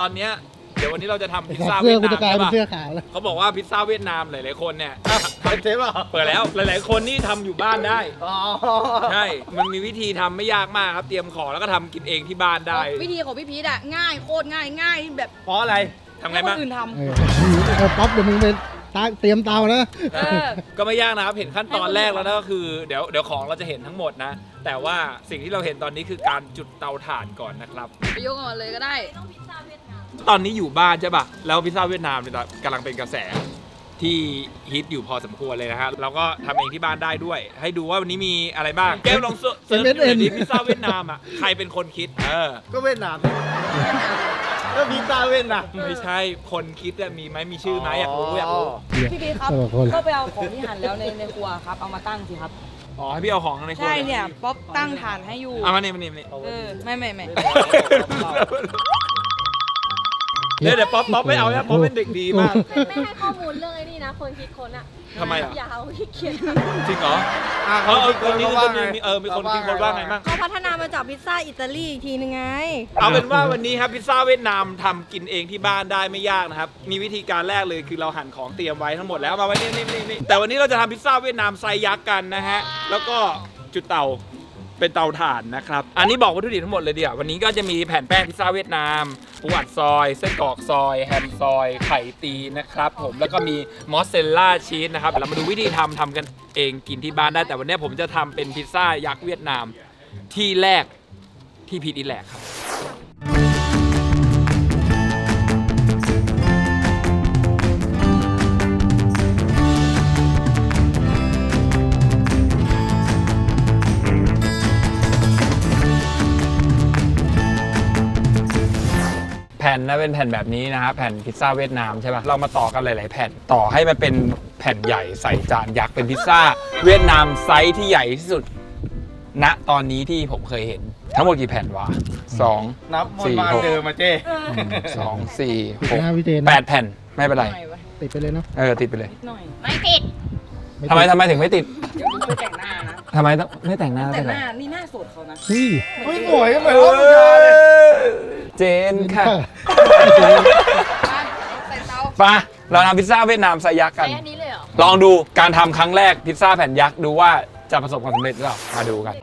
นี่เราตอนตอนเนี้ยเดี๋ยววันนี้เราจะทำพิซซ่าเสื้เวีอยดกูนามจะกลายใช่เป็นปะเสื้อขาวแล้วเขาบอกว่าพิซซ่าเวียดนามหลายๆคนเนี่ยเปิดเจ๊เปล่าเปิดแล้วหลาย ๆ คนนี่ทำอยู่บ้านได้ อ๋อใช่ มันมีวิธีทำไม่ยากมากครับ เตรียมของแล้วก็ทำกินเองที่บ้านได้วิธีของพี่พีทอะง่ายโคตรง่ายง่ายแบบเพราะอะไร ทำไงให้คบ้าง นอื่นทเออเออป๊อปเดี๋ยวมึงไปตั้งเตรียมเตานะำเออ ก็ไม่ยากนะครับ เห็นขั้นตอนแรกแล้วนะก็คือเดี๋ยวเดี๋ยวของเราจะเห็นทั้งหมดนะ แต่ว่าสิ่งที่เราเห็นตอนนี้คือการจุดเตาถ่านก่อนนะครับ ไปยกก่อนเลยก็ได้ ตอนนี้อยู่บ้านใช่ป่ะ แล้วพิซซ่าเวียดนามเนี่ยกำลังเป็นกระแสที่ฮิตอยู่พอสมควรเลยนะฮะเราก็ทำเองที่บ้านได้ด้วย ให้ดูว่าวันนี้มีอะไรบ้าง แก้วลองเสิร์ชเสิร์ชดูหน่อยดิพิซซ่าเวียดนามอะ ใครเป็นคนคิด เออ ก็เวียดนามก็พิซซ่าเวียดนามไม่ใช่ คนคิดอะมีไหมมีชื่อไหมอยากรู้อยากรู้ พี่พีทครับเออคนก็ไปเอาของที่หั่นแล้วในในครัวครับ เอามาตั้งสิครับ อ๋อ ให้พี่เอาของในครัวใช่เนี่ย ป๊อปตั้งฐานให้อยู่เอามานี่มานี่มานี่เออ ไม่ไม่ไม่ เดี๋ยวเดี๋ยวป๊อปป๊อปไม่เอาแล้วป๊อปเป็นเด็กดีมากไม่ไม่ให้ข้อมูลเรื่องไอ้นี่นะ คนคิดคนอะทำไมอะอย่าเอาขี้เกียจจริงเหรออะเออเออคคนนนี้นี้คือว่าคนไงนี้มีเออมีคนคิดคนว่าไงบ้างเขาพัฒนามาจากพิซซ่าอิตาลีอีกทีนึงไง เอาเป็นว่าวันนี้ครับพิซซ่าเวียดนามทำกินเองที่บ้านได้ไม่ยากนะครับ มีวิธีการแรกเลยคือเราหั่นของเตรียมไว้ทั้งหมดแล้วมาไว้นี่นี่นี่นี่แต่วันนี้เราจะทำพิซซ่าเวียดนามไซส์ยักษ์กันนะฮะแล้วก็จุดเตา เป็นเตาถ่านนะครับ อันนี้บอกวัตถุดิบทั้งหมดเลยเดี๋ยววันนี้ก็จะมีแผ่นแป้งพิซซ่าเวียดนามปูอัดซอยเส้นกรอกซอย แฮมซอย ไข่ตีนะครับผมแล้วก็มีมอสเซลล่าชีสนะครับเรามาดูวิธีทำทำกันเองกินที่บ้านได้แต่วันนี้ผมจะทำเป็นพิซซ่ายักษ์เวียดนามที่แรกที่พีดอีแลกครับ ผ่นนะเป็นแผ่นแบบนี้นะครับแผ่นพิซซ่าเวียดนามใช่ปะเรามาต่อกันหลาย ๆ แผ่นต่อให้มันเป็นแผ่นใหญ่ใส่จานยักษ์เป็นพิซซ่าเวียดนามไซส์ที่ใหญ่ที่สุด ณตอนนี้ที่ผมเคยเห็น ทั้งหมดกี่แผ่นวะสอง นับหมดสี่มาหกเดิมมาเจ้ สองสี่ติดหกหน้าพี่เจนแปนะดแผ่นไม่เป็นไร หน่อยวะติดไปเลยเนาะ เออ ติดไปเลย นิดหน่อย ไม่ติด ทำไมทำไมถึงไม่ติดเดี๋ยวมึงไปแต่งหน้านะทำไมต้องไม่แต่งหน้าแต่เป็นงไรหน้านี่หน้าสดเขานะเฮ้ยเฮ้ยสวยเหมือนว่าผู้ชายเลยเจนค่ะใส่เตาไปะเราทำพิซซ่าเวียดนามไซส์ยักษ์กัน ใช้อันนี้เลยเหรอ ลองดูการทำครั้งแรกพิซซ่าแผ่นยักษ์ดูว่าจะประสบความสำเร็จหรือเปล่ามาดูกัน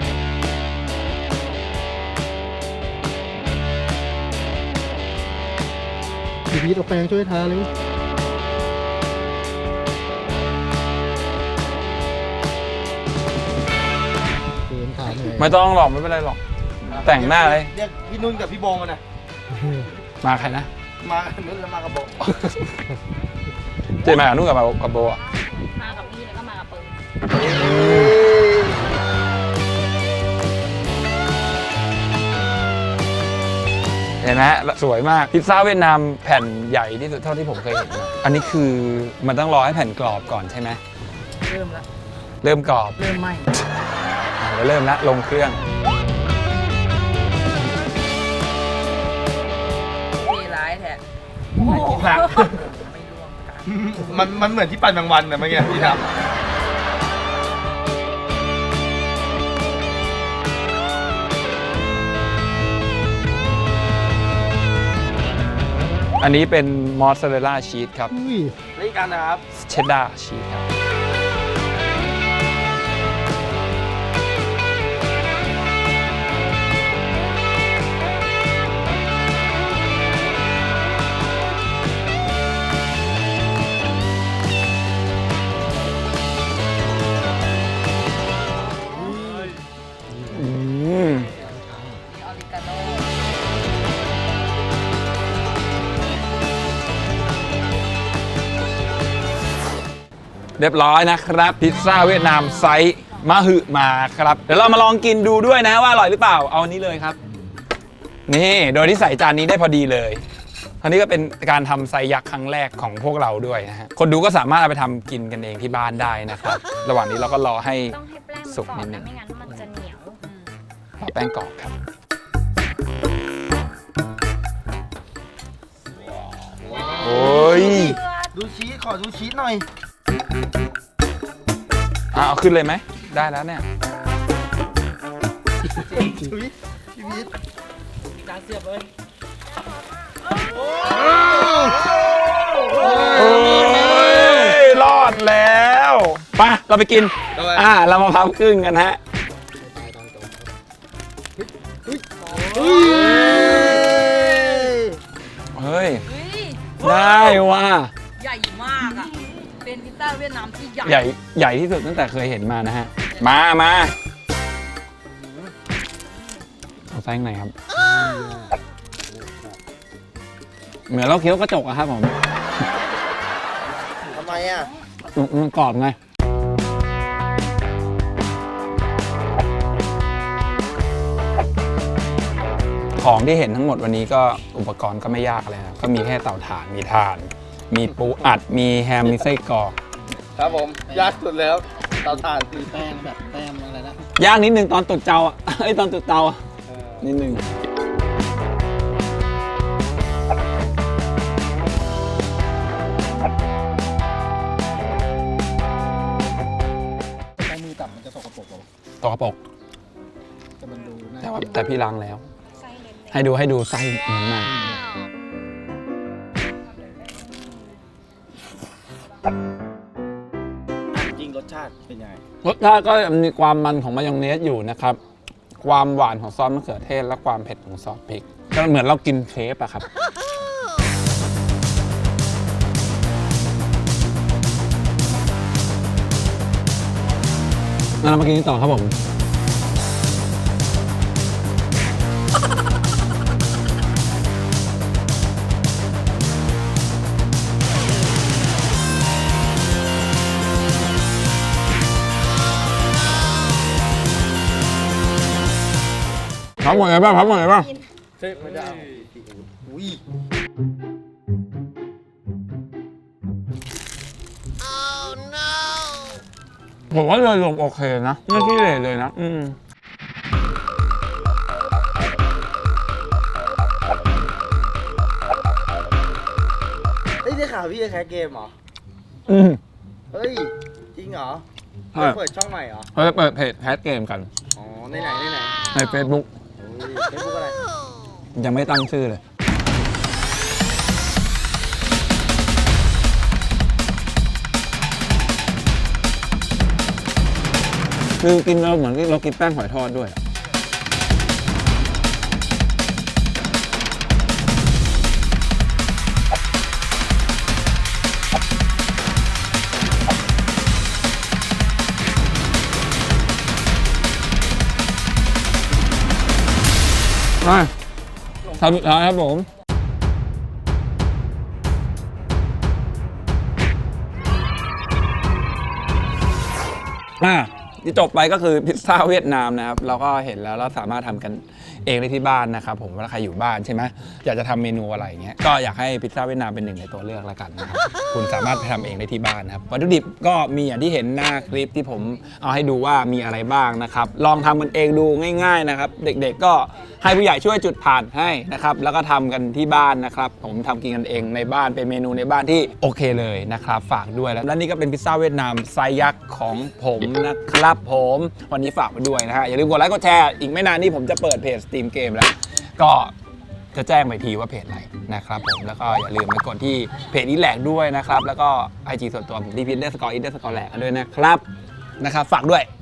พี่พีทเอาแปรงช่วยทาเลย ไม่ต้องหรอกไม่เป็นไรหรอก แต่งหน้าเลย เรียกพี่นุ่นกับพี่โบงกันนะมาใครนะ มานุ่นแล้วมากับโบงเจมากับนุ่นกับกับโบอะมากับนี่แล้วก็มากับเปิงเห็นไหมสวยมากพิซซ่าเวียดนามแผ่นใหญ่ที่สุดเท่าที่ผมเคยเห็นนะอันนี้คือมันต้องรอให้แผ่นกรอบก่อนใช่ไหมเริ่มละเริ่มกรอบ เริ่มไหม อะแล้วเริ่มละลงเครื่อง มีร้ายแท้หนักมันมันเหมือนที่ปั่นแมงวันนะเมื่อกี้ที่ทอันนี้เป็นมอสซาเรลล่าชีสครับอุ้ยำนี่กันนะครับ เชดดาร์ชีสครับ เรียบร้อยนะครับ พิซซ่าเวียดนามไซส์มะหึมาครับ เดี๋ยวเรามาลองกินดูด้วยนะว่าอร่อยหรือเปล่าเอาอันนี้เลยครับ นี่โดยที่ใส่จานนี้ได้พอดีเลยอันนี้ก็เป็นการทำไซส์ยักษ์ครั้งแรกของพวกเราด้วยนะฮะ คนดูก็สามารถเอาไปทำกินกันเองที่บ้านได้นะครับ ระหว่างนี้เราก็รอให้ต้องให้แป้งมันสุกกรอนิบดนึงนะไม่งั้นมันจะเหนียวรอแป้งกรอบครับ โอ้ย ดูชีสขอดูชีสหน่อย อะเอาขึ้นเลยไหม ได้แล้วเนี่ยชุยชีวิตจานเสียบเลยโอ้ยรอดแล้วไปเราไปกิน อ่า เรามาพับครึ่งกันฮะเฮ้ย ได้ว่ะ เป็นพิซซ่าเวียดนามที่ใหญ่ใหญ่ใหญ่ที่สุดตั้งแต่เคยเห็นมานะฮะ มามาเอาไส้ข้างในครับ เหมือนเราเคี้ยวกระจกอะครับผมทำไมอะ มันมันกรอบไง ของที่เห็นทั้งหมดวันนี้ก็อุปกรณ์ก็ไม่ยากเลยนะก็มีแค่เตาถ่านมีถ่าน มีปูอัดมีแฮมมีไส้กรอกครับผม ยากสุดแล้วเตาถ่านมีแป้งแบบแป้งอะไรนะย่างนิดนึงตอนตุดเตาอะเอ้ยตอนตุดเตาอะนิดนึงใช้มือจับมันจะสกปรกเหรอตกกระปรกแต่มันดูน่าแต่ว่าแต่พี่ล้างแล้วไส้เน้นๆให้ดูให้ดูไส้เน้นมาก จริงรสชาติเป็นยังไงรสชาติก็มีความมันของมายองเนสอยู่นะครับ ความหวานของซอสมะเขือเทศ และความเผ็ดของซอสพริกก็เหมือนเรากินเครปอะครับงั้นเรามากินกันต่อครับผม พับหมดเลยป่ะพับหมดเลยป่ะเฮ้ยไม่ได้เอาอุ้ย ผมว่าเลยรวมโอเคนะ ไม่ขี้เหร่เลยนะ อืมเฮ้ยได้ข่าวพี่จะแคสเกมเหรอ อืมเฮ้ย จริงเหรอใช่เปิดช่องใหม่เหรอเราจะเปิดเพจแคสเกมกัน อ๋อ ในไหนในไหน ใน Facebook เฟซบุ๊กอะไร ยังไม่ตั้งชื่อเลย คือกินเราเหมือนที่เรากินแป้งหอยทอดด้วยอะมา ทำสุดท้ายครับผมอะที่จบไปก็คือพิซซ่าเวียดนามนะครับเราก็เห็นแล้วเราสามารถทำกันเองได้ที่บ้านนะครับผมวลาใครอยู่บ้านใช่ไหมอยากจะทำเมนูอะไรเงี้ยก็อยากให้พิซซ่าเวียดนามเป็นหนึ่งในตัวเลือกล้วกันนะครับคุณสามารถไปทำเองได้ที่บ้านนะครับวัตถุดิบก็มีอย่างที่เห็นหน้าคลิปที่ผมเอาให้ดูว่ามีอะไรบ้างนะครับลองทำกันเองดูง่าย ๆนะครับ เด็กๆก็ให้ผู้ใหญ่ช่วยจุดผ่านให้นะครับแล้วก็ทำกันที่บ้านนะครับ ผมทำกินกันเองในบ้านเป็นเมนูในบ้านที่โอเคเลยนะครับ ฝากด้วยแล้วและนี่ก็เป็นพิซซ่าเวียดนามไซยักษ์ของผมนะครับผมวันนี้ฝากไปด้วยนะฮะอย่าลืมกดไลค์กดแชร์อีกไม่นานนี้ผมจะเปิดเพจสตรีมเกมแล้วก็จะแจ้งไปทีว่าเพจอะไรนะครับผมแล้วก็อย่าลืมไปกดที่เพจนี้แหลกด้วยนะครับ แล้วก็ไอจีส่วนตัวผมที่พิทเดอร์สกอร์อินเดอร์สกอร์แหลกด้วยนะครับนะครับฝากด้วย